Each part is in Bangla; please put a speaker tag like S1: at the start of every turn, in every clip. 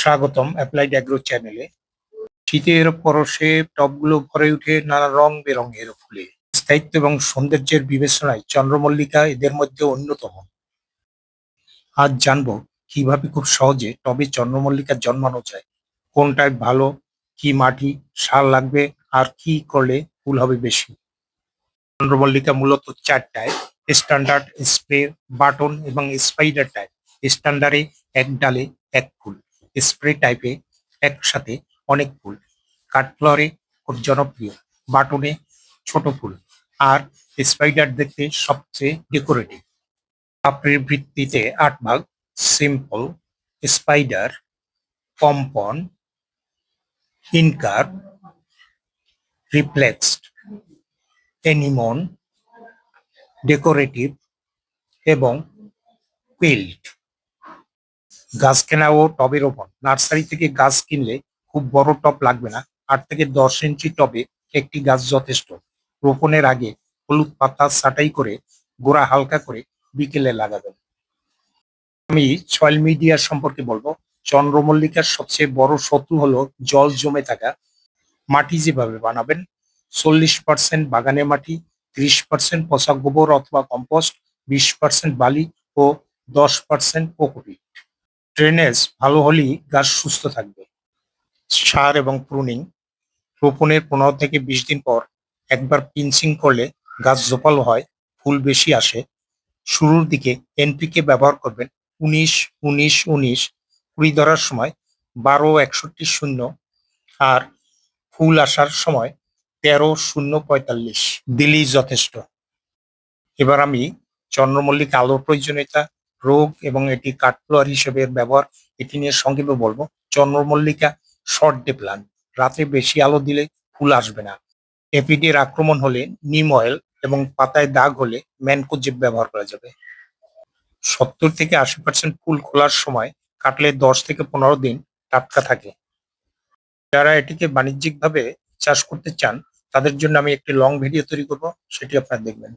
S1: স্বাগতম অ্যাপ্লাইড অ্যাগ্রো চ্যানেলে শীতের পরশে টবগুলো ভরে উঠে নানা রং বেরঙের ফুলে। স্থায়িত্ব এবং সৌন্দর্যের বিবেচনায় চন্দ্রমল্লিকা এদের মধ্যে অন্যতম। আজ জানব কীভাবে খুব সহজে টবে চন্দ্রমল্লিকা জন্মানো যায়। কোনটায় ভালো, কি মাটি, সার লাগবে, আর কি করলে ফুল হবে বেশি? চন্দ্রমল্লিকা মূলত চারটায় স্ট্যান্ডার্ড স্প্রে বাটন এবং স্পাইডার টাইপ স্ট্যান্ডার্ডে এক ডালে এক ফুল। স্প্রে টাইপে একসাথে অনেক ফুল। কাঠফ্লোরে খুব জনপ্রিয়। বাটনে ছোট ফুল। আর স্পাইডার দেখতে সবচেয়ে ডেকোরেটিভ পাপড়ির ভিত্তিতে আট ভাগ। Simple spider pompon incurved reflexed anemone decorative এবং কুইল্ট গাছ কেনা ও টবের ওপর। নার্সারি থেকে গাছ কিনলে খুব বড় টব লাগবে না। আট থেকে দশ ইঞ্চি টবে একটি গাছ যথেষ্ট। রোপণের আগে হলুদ পাতা ছাঁটাই করে গোড়া হালকা করে বিকেলে লাগাবেন। আমি সয়েল মিডিয়া সম্পর্কে বলব। চন্দ্রমল্লিকার সবচেয়ে বড় শত্রু হলো জল জমে থাকা মাটি যেভাবে বানাবেন, চল্লিশ পার্সেন্ট বাগানে মাটি, ত্রিশ পার্সেন্ট পচা গোবর অথবা কম্পোস্ট, বিশ পার্সেন্ট বালি ও দশ পার্সেন্ট কোকোপিট ড্রেনেজ ভালো হলেই গাছ সুস্থ থাকবে। সার এবং প্রুনিং রোপণের পনেরো থেকে বিশ দিন পর একবার পিঞ্চিং করলে গাছ জোপালো হয়, ফুল বেশি আসে। শুরুর দিকে এনপিকে ব্যবহার করবেন উনিশ উনিশ উনিশ, কুড়ি ধরার সময় বারো, একষট্টি, শূন্য আর ফুল আসার সময় তেরো, শূন্য, পঁয়তাল্লিশ। দিলেই যথেষ্ট। এবার আমি চন্দ্রমল্লিক আলোর প্রয়োজনীয়তা রোগ এবং এটি কাঠফ্লোয়ার হিসেবে ব্যবহার, এটি নিয়ে সংক্ষেপে বলব। চন্দ্রমল্লিকা শর্ট ডে প্লান্ট রাতে বেশি আলো দিলে ফুল আসবে না। এপিডির আক্রমণ হলে নিম অয়েল এবং পাতায় দাগ হলে ম্যানকোজেব ব্যবহার করা যাবে। সত্তর থেকে আশি পার্সেন্ট ফুল খোলার সময় কাটলে দশ থেকে পনেরো দিন টাটকা থাকে। যারা এটিকে বাণিজ্যিকভাবে চাষ করতে চান, তাদের জন্য আমি একটি লং ভিডিও তৈরি করব, সেটি আপনারা দেখবেন।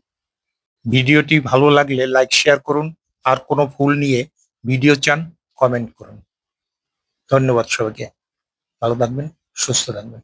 S1: ভিডিওটি ভালো লাগলে লাইক, শেয়ার করুন। আর কোনো ফুল নিয়ে ভিডিও চান কমেন্ট করুন। ধন্যবাদ সবাইকে। ভালো থাকবেন সুস্থ থাকবেন।